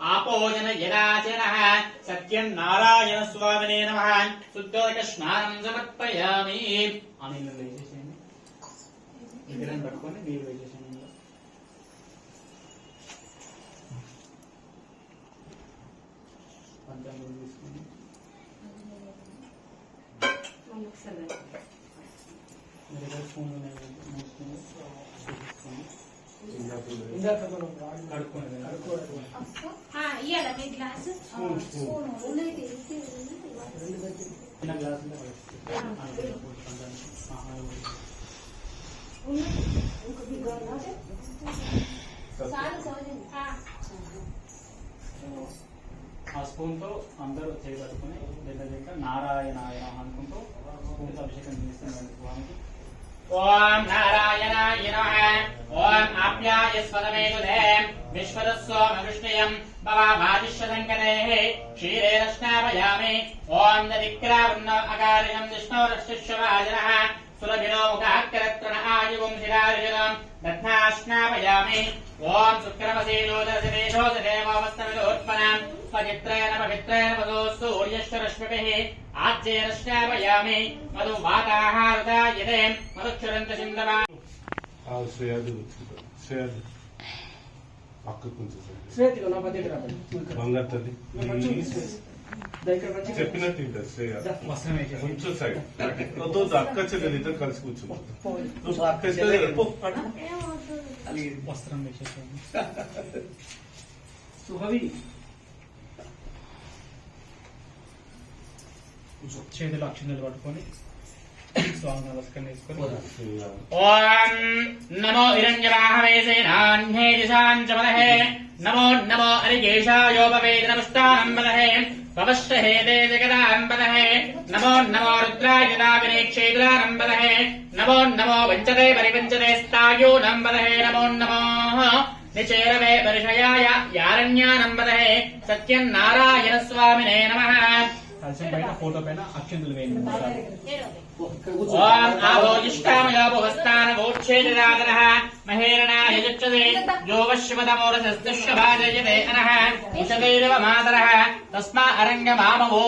ఆపోజన యదాచన సత్యం నారాయణ స్వామినే నమ. శుద్ధోదక స్నానం సమర్పయామి అని విగ్రహం పట్టుకొని నీళ్ళు వేసేసేయండి పంచాంగం తీసుకొని ఫోన్ మూసుకొని ఆ స్పూన్తో అందరూ చేయబట్టుకుని దగ్గర దగ్గర నారాయణాయ అనుకుంటూ స్పూన్ అభిషేకం చేస్తున్నారు స్వామికి ఓం నారాయణాయ నమః. ఓం ఆప్యాయ స్వదమేతుదే విశ్వదస్సోమకృష్ణయం భవామాదిశ్వసంకరేః క్షీరేణ స్నాపయామి ఓం నదిక్రావన్న అకారిణం విష్ణోరక్షిష్యవాజనః స్నాపయామి మధు వాతాహారుదాయతే మధుక్షరంత సింధవా ఆ శ్రేయాది వచ్చింది శ్రేయాది. పక్కకు కొంచెం సైడ్. శ్వేతిగా నా పద్ధతి రాబడి బంగారు తల్లి. ప్లీజ్. దగ్గర వచ్చి చెప్పినట్టు ఇంటర్ శ్రేయ వస్త్రం వేసేసి కొంచెం సైడ్ వద్దు వద్దు, అక్క చెల్లెలు ఇద్దరు కలిసి కూర్చుంటారు నువ్వు అక్క చెల్లెలు పో. వస్త్రం వేసేసేయండి సుహవి చేతులు అక్షింతలు పట్టుకొని స్వామి నమస్కారం చేసుకొని శ్రేయ. ఓం నమో హిరణ్యవాహవేసేనాన్యే దిశాంచమదహే నమో నమో అరికేశాయోపవేదనపుష్టానంబదహే పవశ్రహేదే జగదాంబదహే నమో నమో రుద్రాయుధావినేక్షేదురానంబదహే నమో నమో వంచతే పరివంచతే స్థాయో నంబదహే నమో నమో నిచేరవే పరిషయాయ యారణ్యానంబదహే సత్యం నారాయణ స్వామినే నమః కలశం పైన ఫోటో పైన అక్షంతులు వేయండి ఓం ఆభోజిష్టామయోపవస్థానమోక్షేదిరాదనः మహేరణాయ యచ్చతే యో వశ్యపదమోరసస్తుష్యభాజయతే అనः ఉషదైరవ మాతరः తస్మా అరంగమామవో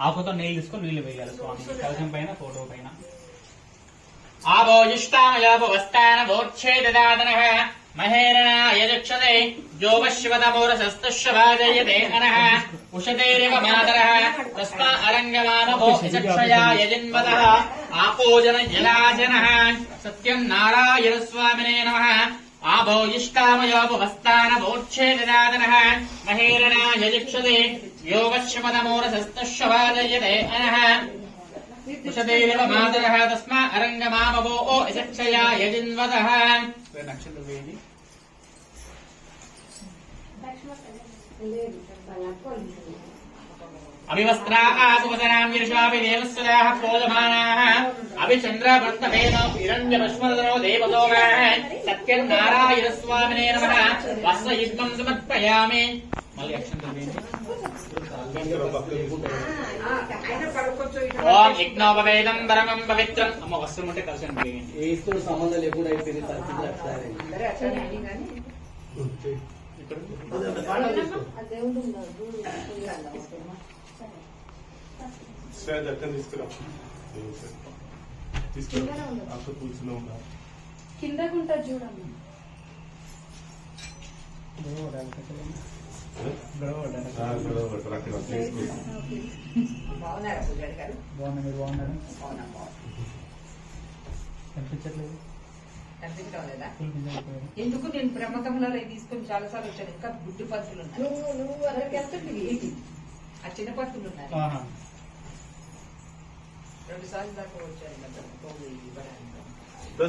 ఆకుతో నీళ్ళు తీసుకొని నీళ్లు వేయాలి స్వామి కలశం పైన ఫోటో పైన ఆభోజిష్టామయోపవస్థానమోక్షేదిరాదనः మహేరణాయ महेरायजक्षते जोवश्वतमोरसस्तुष्वभाजयते अनः उषतेरिव मातरः, तस्मा अरङ्गमानभो यजक्षया यजिन्वतः आपोजन जलाजनः सत्यम् नारायणस्वामिने नमः। आभो इष्टामयोपवस्तानभोच्छे ददादनः महेरणा यजिक्षते उषदेव मातरः तस्मा अरङ्गमामवो ओ यशक्षया यजिन्वतः अभिवस्त्राः सुवसनाम् गिरिशापि देवस्वराः प्रोजमानाः। अभिचन्द्रवन्तभेनो ఓం యజ్ఞోపవేదం పరమం పవిత్రం. అమ్మ వస్త్రం ఉంటే కలిసి వేసుకున్న సంబంధాలు ఎప్పుడు అయిపోయింది శ్రేయాది అక్కని తీసుకురా. తీసుకురా. కూర్చుని కిందకుంటా చూడమ్మా బాగున్నారా పూజారి గారు బాగున్నా మీరు బాగున్నారు బాగున్నా కనిపించట్లేదు కనిపించడం లేదా ఎందుకు నేను బ్రహ్మకమలో తీసుకొని చాలా సార్లు వచ్చాను ఇంకా గుడ్డు వెళ్తుంది ఏంటి? ఆ చిన్న పంతులు ఉన్నారు ఆహా. రెండు సార్లు దాకా వచ్చారు కదా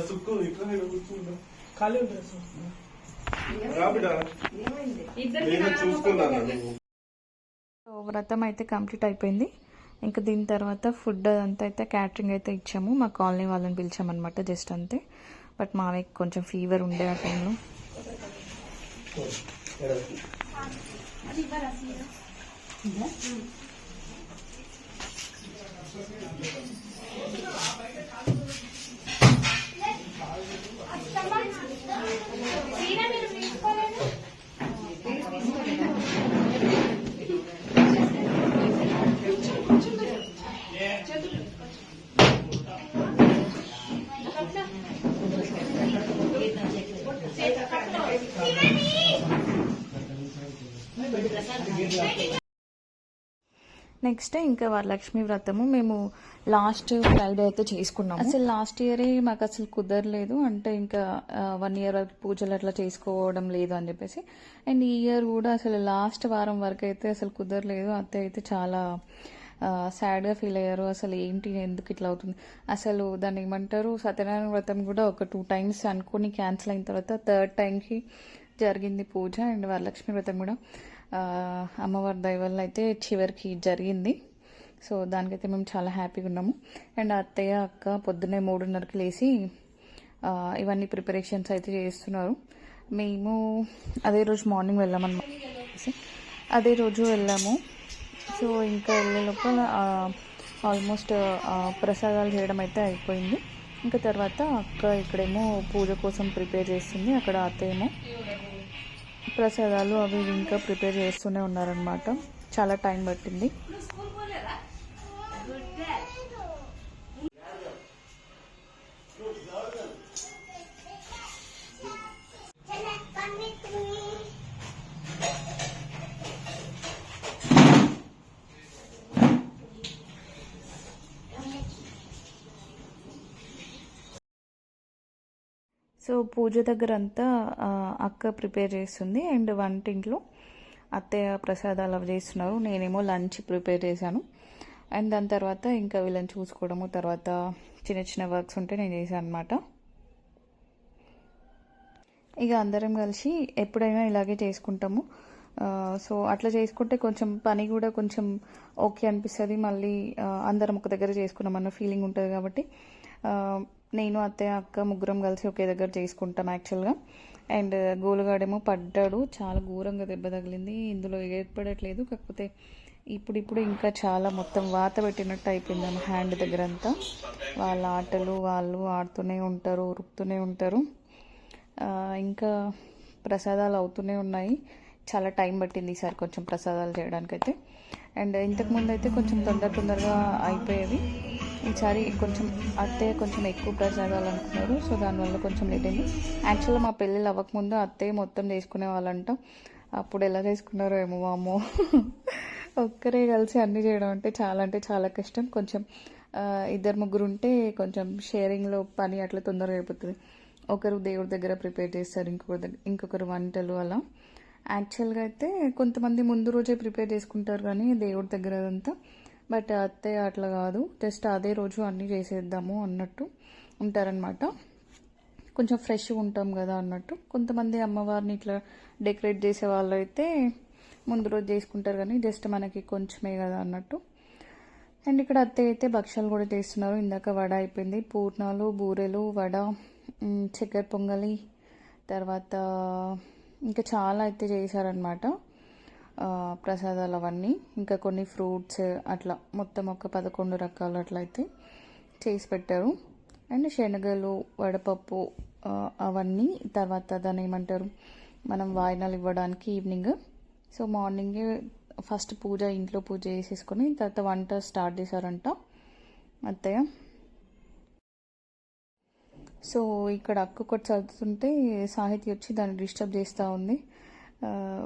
సుక్కు ఖాళీ ఉంటుంది వ్రతం అయితే కంప్లీట్ అయిపోయింది. ఇంకా దీని తర్వాత ఫుడ్ అంతా అయితే క్యాటరింగ్ అయితే ఇచ్చాము. మా కాలనీ వాళ్ళని పిలిచామన్నమాట జస్ట్ అంతే. బట్ మావయ్యకి కొంచెం ఫీవర్ ఉండే ఆ టైంలో. నెక్స్ట్ ఇంకా వరలక్ష్మి వ్రతము. మేము లాస్ట్ ఫ్రైడే అయితే చేసుకున్నాము. అసలు లాస్ట్ ఇయరే మాకు అసలు కుదరలేదు. అంటే ఇంకా వన్ ఇయర్ వరకు పూజలు అట్లా చేసుకోవడం లేదు అని చెప్పేసి. అండ్ ఈ ఇయర్ కూడా అసలు లాస్ట్ వారం వరకు అయితే అసలు కుదరలేదు. అత్త అయితే చాలా సాడ్గా ఫీల్ అయ్యారు. అసలు ఏంటి ఎందుకు ఇట్లా అవుతుంది? అసలు దాన్ని ఏమంటారు? సత్యనారాయణ వ్రతం కూడా ఒక టూ టైమ్స్ అనుకుని క్యాన్సిల్ అయిన తర్వాత థర్డ్ టైంకి జరిగింది పూజ అండ్ వరలక్ష్మి వ్రతం కూడా. అమ్మవారి దయ వల్ల అయితే చివరికి జరిగింది. సో దానికైతే మేము చాలా హ్యాపీగా ఉన్నాము. అండ్ అత్తయ్య అక్క పొద్దున్నే మూడున్నరకి లేచి ఇవన్నీ ప్రిపరేషన్స్ అయితే చేస్తున్నారు. మేము అదే రోజు మార్నింగ్ వెళ్ళామన్నమాట. అదే రోజు వెళ్ళాము. సో ఇంకా వెళ్ళే లోపల ఆల్మోస్ట్ ప్రసాదాలు చేయడం అయితే అయిపోయింది. ఇంకా తర్వాత అక్క ఇక్కడేమో పూజ కోసం ప్రిపేర్ చేస్తుంది. అక్కడ అత్త ఏమో ప్రసాదాలు అవి ఇంకా ప్రిపేర్ చేస్తూనే ఉన్నారనమాట చాలా టైం పట్టింది. సో పూజ దగ్గర అంతా అక్క ప్రిపేర్ చేస్తుంది అండ్ వంటింట్లో అత్తయ్య ప్రసాదాలు అవి చేస్తున్నారు. నేనేమో లంచ్ ప్రిపేర్ చేశాను. అండ్ దాని తర్వాత ఇంకా వీళ్ళని చూసుకోవడము తర్వాత చిన్న చిన్న వర్క్స్ ఉంటే నేను చేశాను అనమాట ఇక అందరం కలిసి ఎప్పుడైనా ఇలాగే చేసుకుంటాము. సో అట్లా చేసుకుంటే కొంచెం పని కూడా కొంచెం ఓకే అనిపిస్తుంది. మళ్ళీ అందరం ఒక దగ్గర చేసుకున్నామన్న ఫీలింగ్ ఉంటుంది కాబట్టి నేను అత్తయ్య అక్క ముగ్గురం కలిసి ఒకే దగ్గర చేసుకుంటాం యాక్చువల్గా అండ్ గోలుగాడేమో పడ్డాడు. చాలా ఘోరంగా దెబ్బ తగిలింది. ఇందులో ఏర్పడట్లేదు. కాకపోతే ఇప్పుడు ఇప్పుడు ఇంకా చాలా మొత్తం వాత పెట్టినట్టు అయిపోయింది హ్యాండ్ దగ్గర అంతా. వాళ్ళ ఆటలు వాళ్ళు ఆడుతూనే ఉంటారు ఉరుకుతూనే ఉంటారు. ఇంకా ప్రసాదాలు అవుతూనే ఉన్నాయి. చాలా టైం పట్టింది ఈసారి కొంచెం ప్రసాదాలు చేయడానికైతే. అండ్ ఇంతకుముందు అయితే కొంచెం తొందర తొందరగా అయిపోయేవి. ఈసారి కొంచెం అత్తయ్య కొంచెం ఎక్కువ ప్రసాదాలనుకున్నారు. సో దానివల్ల కొంచెం లేట్ అయింది. యాక్చువల్గా మా పెళ్ళిళ్ళు అవ్వకముందు అత్తయ్య మొత్తం చేసుకునే వాళ్ళంట. అప్పుడు ఎలా చేసుకున్నారో ఏమో అమ్మో ఒక్కరే కలిసి అన్నీ చేయడం అంటే చాలా అంటే చాలా కష్టం. కొంచెం ఇద్దరు ముగ్గురు ఉంటే కొంచెం షేరింగ్లో పని అట్లా తొందరగా అయిపోతుంది. ఒకరు దేవుడి దగ్గర ప్రిపేర్ చేస్తారు ఇంకొకరు దగ్గర ఇంకొకరు వంటలు అలా. యాక్చువల్గా అయితే కొంతమంది ముందు రోజే ప్రిపేర్ చేసుకుంటారు కానీ దేవుడి దగ్గర అదంతా బట్ అత్తయ్య అట్లా కాదు. జస్ట్ అదే రోజు అన్నీ చేసేద్దాము అన్నట్టు ఉంటారనమాట కొంచెం ఫ్రెష్గా ఉంటాం కదా అన్నట్టు. కొంతమంది అమ్మవారిని ఇట్లా డెకరేట్ చేసే వాళ్ళు అయితే ముందు రోజు చేసుకుంటారు కానీ జస్ట్ మనకి కొంచెమే కదా అన్నట్టు. అండ్ ఇక్కడ అత్తయ్య అయితే భక్ష్యాలు కూడా చేస్తున్నారు. ఇందాక వడ అయిపోయింది. పూర్ణాలు బూరెలు వడ చక్కెర పొంగలి తర్వాత ఇంకా చాలా అయితే చేశారనమాట ప్రసాదాలు అవన్నీ ఇంకా కొన్ని ఫ్రూట్స్ అట్లా మొత్తం ఒక పదకొండు రకాలు అట్లా అయితే చేసి పెట్టారు. అండ్ శనగలు వడపప్పు అవన్నీ తర్వాత దాన్ని ఏమంటారు మనం వాయినాలు ఇవ్వడానికి ఈవినింగ్. సో మార్నింగే ఫస్ట్ పూజ ఇంట్లో పూజ చేసేసుకొని తర్వాత వంట స్టార్ట్ చేశారంట అత్తయ్య. సో ఇక్కడ అక్క ఒకటి చదువుతుంటే సాహితీ వచ్చి దాన్ని డిస్టర్బ్ చేస్తూ ఉంది.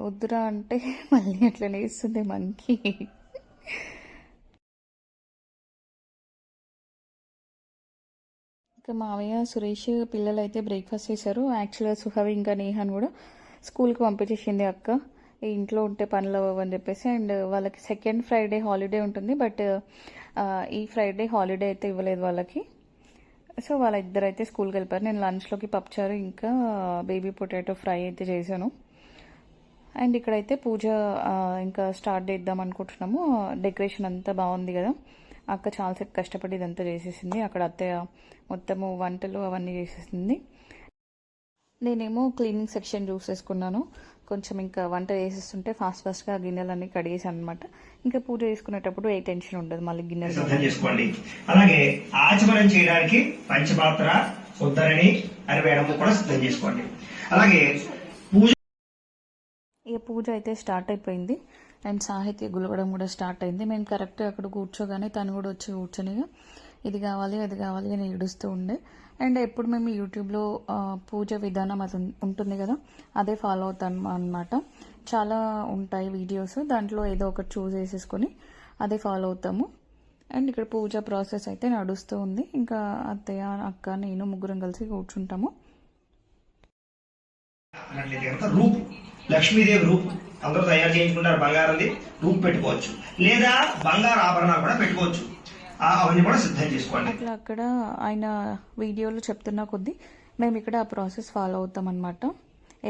వద్దురా అంటే మళ్ళీ అట్లా లేస్తుంది మనకి ఇంకా మావయ్య సురేష్ పిల్లలు అయితే బ్రేక్ఫాస్ట్ చేశారు యాక్చువల్గా సుహవి ఇంకా నేహాన్ కూడా స్కూల్కి పంపించేసింది అక్క. ఇంట్లో ఉంటే పనులు అవ్వని చెప్పేసి అండ్ వాళ్ళకి సెకండ్ ఫ్రైడే హాలిడే ఉంటుంది. బట్ ఈ ఫ్రైడే హాలిడే అయితే ఇవ్వలేదు వాళ్ళకి. సో వాళ్ళ ఇద్దరు అయితే స్కూల్కి వెళ్ళిపోయారు. నేను లంచ్లోకి పప్పుచారు ఇంకా బేబీ పొటాటో ఫ్రై అయితే చేశాను. అండ్ ఇక్కడైతే పూజ ఇంకా స్టార్ట్ చేద్దాం అనుకుంటున్నాము. డెకరేషన్ అంతా బాగుంది కదా. అక్క చాలాసేపు కష్టపడి ఇదంతా చేసేసింది. అక్కడ అత్తయ్య మొత్తము వంటలు అవన్నీ చేసేసింది. నేనేమో క్లీనింగ్ సెక్షన్ చూసేసుకున్నాను కొంచెం ఇంకా వంట చేసేస్తుంటే ఫాస్ట్ ఫాస్ట్గా గిన్నెలన్నీ కడిగేసాను అనమాట ఇంకా పూజ చేసుకునేటప్పుడు ఏ టెన్షన్ ఉండదు మళ్ళీ గిన్నెలు చేసుకోండి. అలాగే ఆచమనం చేయడానికి పంచపాత్ర ఉద్దరణి అరివేడము కూడా సిద్ధం చేసుకోండి. అలాగే పూజ అయితే స్టార్ట్ అయిపోయింది. అండ్ సాహిత్య గులవడం కూడా స్టార్ట్ అయింది. మేము కరెక్ట్గా అక్కడ కూర్చోగానే తను కూడా వచ్చి కూర్చొనిగా ఇది కావాలి అది కావాలి అని ఏడుస్తూ ఉండే. అండ్ ఎప్పుడు మేము యూట్యూబ్లో పూజ విధానం అది ఉంటుంది కదా అదే ఫాలో అవుతాను అనమాట చాలా ఉంటాయి వీడియోస్. దాంట్లో ఏదో ఒకటి చూస్ చేసేసుకొని అదే ఫాలో అవుతాము. అండ్ ఇక్కడ పూజ ప్రాసెస్ అయితే నడుస్తూ ఉంది. ఇంకా అత్తయ్య అక్క నేను ముగ్గురం కలిసి కూర్చుంటాము. రూపు? లక్ష్మీదేవి రూపు అందరూ తయారు చేయించుకుంటారు బంగారంది రూప్ పెట్టుకోవచ్చు. లేదా బంగారు ఆభరణాలు కూడా పెట్టుకోవచ్చు. అవన్నీ కూడా సిద్ధం చేసుకోండి. అట్లా అక్కడ ఆయన వీడియోలో చెప్తున్న కొద్దీ మేము ఇక్కడ ఆ ప్రాసెస్ ఫాలో అవుతాం అనమాట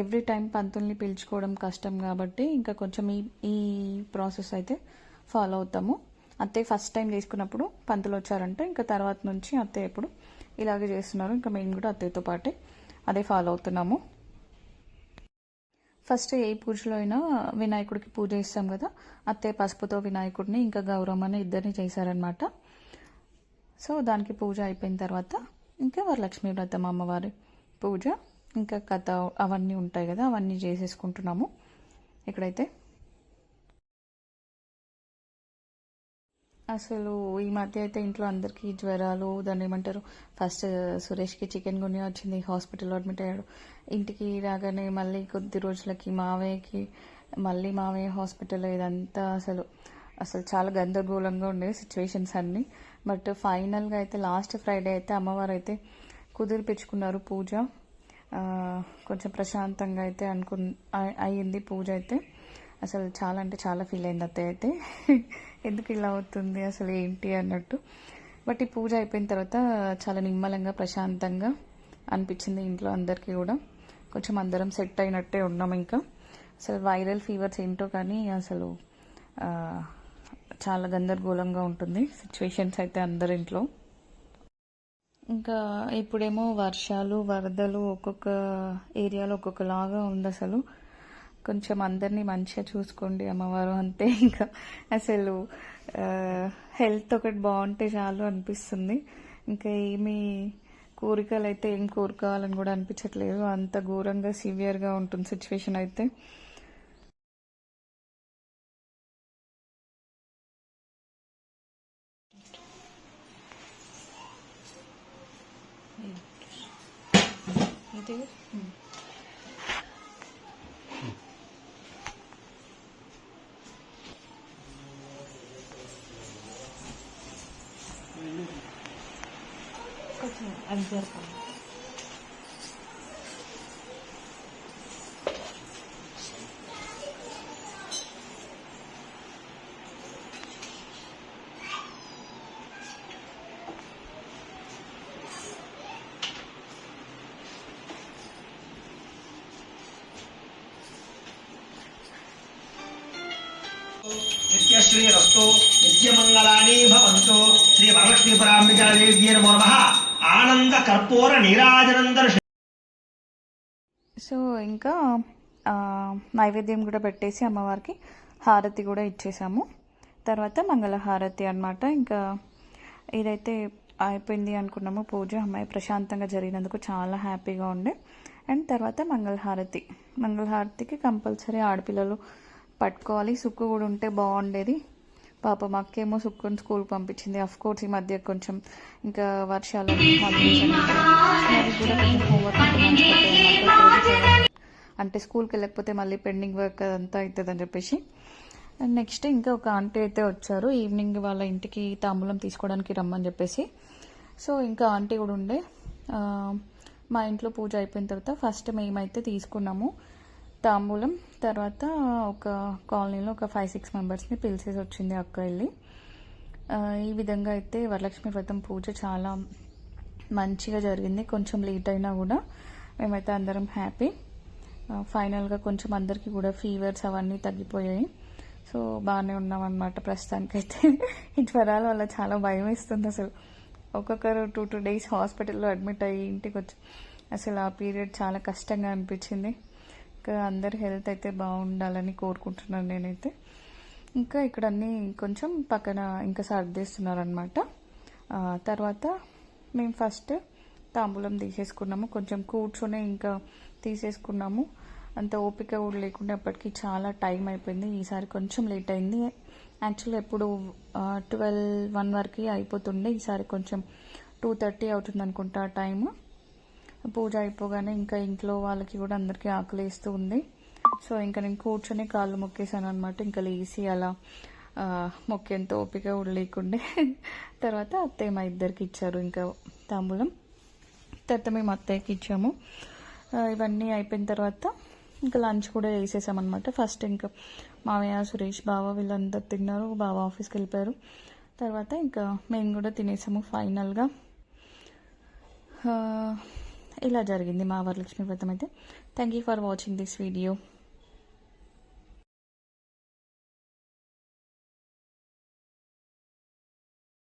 ఎవ్రీ టైం పంతుల్ని పిలుచుకోవడం కష్టం కాబట్టి ఇంకా కొంచెం ఈ ఈ ప్రాసెస్ అయితే ఫాలో అవుతాము. అత్తయ్య ఫస్ట్ టైం చేసుకున్నప్పుడు పంతులు వచ్చారంటే ఇంకా తర్వాత నుంచి అత్తయ్య ఎప్పుడు ఇలాగే చేస్తున్నారు ఇంకా మేము కూడా అత్తయ్యతో పాటే అదే ఫాలో అవుతున్నాము. ఫస్ట్ ఏ పూజలో అయినా వినాయకుడికి పూజ చేస్తాం కదా అత్తే పసుపుతో వినాయకుడిని ఇంకా గౌరమ్మని ఇద్దరిని చేశారనమాట సో దానికి పూజ అయిపోయిన తర్వాత ఇంకా వరలక్ష్మి వ్రతం అమ్మవారి పూజ ఇంకా కథ అవన్నీ ఉంటాయి కదా అవన్నీ చేసేసుకుంటున్నాము. ఇక్కడైతే అసలు ఈ మధ్య అయితే ఇంట్లో అందరికీ జ్వరాలు దాన్ని ఏమంటారు ఫస్ట్ సురేష్కి చికెన్ గున్యా వచ్చింది హాస్పిటల్లో అడ్మిట్ అయ్యాడు. ఇంటికి రాగానే మళ్ళీ కొద్ది రోజులకి మావయ్యకి మళ్ళీ మావయ్య హాస్పిటల్ ఇదంతా అసలు అసలు చాలా గందరగోళంగా ఉండే సిచ్యువేషన్స్ అన్నీ. బట్ ఫైనల్గా అయితే లాస్ట్ ఫ్రైడే అయితే అమ్మవారు అయితే కుదిరిపించుకున్నారు పూజ. కొంచెం ప్రశాంతంగా అయితే అనుకు అయ్యింది పూజ అయితే. అసలు చాలా అంటే చాలా ఫీల్ అయింది అత్తయ్య అయితే. ఎందుకు ఇలా అవుతుంది అసలు ఏంటి అన్నట్టు. బట్ ఈ పూజ అయిపోయిన తర్వాత చాలా నిమ్మలంగా ప్రశాంతంగా అనిపించింది ఇంట్లో అందరికీ కూడా. కొంచెం అందరం సెట్ అయినట్టే ఉన్నాం ఇంకా. అసలు వైరల్ ఫీవర్స్ ఏంటో కానీ అసలు చాలా గందరగోళంగా ఉంటుంది సిచ్యువేషన్స్ అయితే అందరి ఇంట్లో. ఇంకా ఇప్పుడేమో వర్షాలు వరదలు ఒక్కొక్క ఏరియాలో ఒక్కొక్కలాగా ఉంది అసలు. కొంచెం అందరినీ మంచిగా చూసుకోండి అమ్మవారు అంతే ఇంకా అసలు హెల్త్ ఒకటి బాగుంటే చాలు అనిపిస్తుంది. ఇంకా ఏమి కోరికలు అయితే ఏం కోరుకోవాలని కూడా అనిపించట్లేదు. అంత ఘోరంగా సివియర్గా ఉంటుంది సిచ్యువేషన్ అయితే. ఇది నిత్యశ్రీరస్తు నిత్యమంగళాని భవంతు శ్రీ వరలక్ష్మీ పరాంబికాదేవ్యే నమో నమః ఆనంద కర్పూర నీరాజనందన సో ఇంకా నైవేద్యం కూడా పెట్టేసి అమ్మవారికి హారతి కూడా ఇచ్చేసాము. తర్వాత మంగళహారతి అనమాట ఇంకా ఇదైతే అయిపోయింది అనుకున్నాము. పూజ అమ్మాయి ప్రశాంతంగా జరిగినందుకు చాలా హ్యాపీగా ఉండే. అండ్ తర్వాత మంగళహారతి. మంగళహారతికి కంపల్సరీ ఆడపిల్లలు పట్టుకోవాలి. సుక్కు కూడా ఉంటే బాగుండేది. పాప మాకేమో సుక్కుని స్కూల్కి పంపించింది. అఫ్ కోర్స్ ఈ మధ్య కొంచెం ఇంకా వర్షాలు కూడా అంటే స్కూల్కి వెళ్ళకపోతే మళ్ళీ పెండింగ్ వర్క్ అదంతా అవుతుంది అని చెప్పేసి. అండ్ నెక్స్ట్ ఇంకా ఒక ఆంటీ అయితే వచ్చారు. ఈవినింగ్ వాళ్ళ ఇంటికి తాంబూలం తీసుకోవడానికి రమ్మని చెప్పేసి. సో ఇంకా ఆంటీ కూడా ఉండే. మా ఇంట్లో పూజ అయిపోయిన తర్వాత ఫస్ట్ మేమైతే తీసుకున్నాము. తాంబూలం తర్వాత ఒక కాలనీలో ఒక ఫైవ్ సిక్స్ మెంబర్స్ని పిలిచేసి వచ్చింది అక్క వెళ్ళి. ఈ విధంగా అయితే వరలక్ష్మి వ్రతం పూజ చాలా మంచిగా జరిగింది. కొంచెం లేట్ అయినా కూడా మేమైతే అందరం హ్యాపీ ఫైనల్గా కొంచెం అందరికీ కూడా ఫీవర్స్ అవన్నీ తగ్గిపోయాయి. సో బాగానే ఉన్నాం ప్రస్తుతానికైతే. ఈ జ్వరాల వల్ల చాలా భయం వేస్తుంది అసలు. ఒక్కొక్కరు టూ టూ డేస్ హాస్పిటల్లో అడ్మిట్ అయ్యి ఇంటికి వచ్చి అసలు ఆ పీరియడ్ చాలా కష్టంగా అనిపించింది. ఇంకా అందరి హెల్త్ అయితే బాగుండాలని కోరుకుంటున్నాను నేనైతే. ఇంకా ఇక్కడ అన్నీ కొంచెం పక్కన ఇంకా సర్దేస్తున్నారనమాట తర్వాత మేము ఫస్ట్ తాంబూలం తీసేసుకున్నాము. కొంచెం కూర్చొని ఇంకా తీసేసుకున్నాము. అంత ఓపిక కూడా లేకుండా అప్పటికి చాలా టైం అయిపోయింది. ఈసారి కొంచెం లేట్ అయింది. యాక్చువల్ ఎప్పుడు ట్వెల్వ్ వన్ వరకు అయిపోతుండే. ఈసారి కొంచెం టూ థర్టీ అవుతుంది అనుకుంటా టైము. పూజ అయిపోగానే ఇంకా ఇంట్లో వాళ్ళకి కూడా అందరికీ ఆకలి వేస్తూ ఉంది. సో ఇంకా నేను కూర్చొని కాళ్ళు మొక్కేసాను అనమాట ఇంకా లేసి అలా మొక్కేంత ఓపిక కూడా లేకుండే. తర్వాత అత్తయ్య మా ఇద్దరికి ఇచ్చారు ఇంకా తాంబూలం. తర్వాత మేము అత్తయ్యకి ఇచ్చాము. ఇవన్నీ అయిపోయిన తర్వాత ఇంకా లంచ్ కూడా వేసేసామన్నమాట. ఫస్ట్ ఇంకా మామయ్య సురేష్ బావ వీళ్ళందరూ తిన్నారు. బావ ఆఫీస్కి వెళ్ళిపోయారు. తర్వాత ఇంకా మేము కూడా తినేసాము ఫైనల్గా. ఇలా జరిగింది మా వరలక్ష్మి వ్రతం అయితే. Thank you for watching this video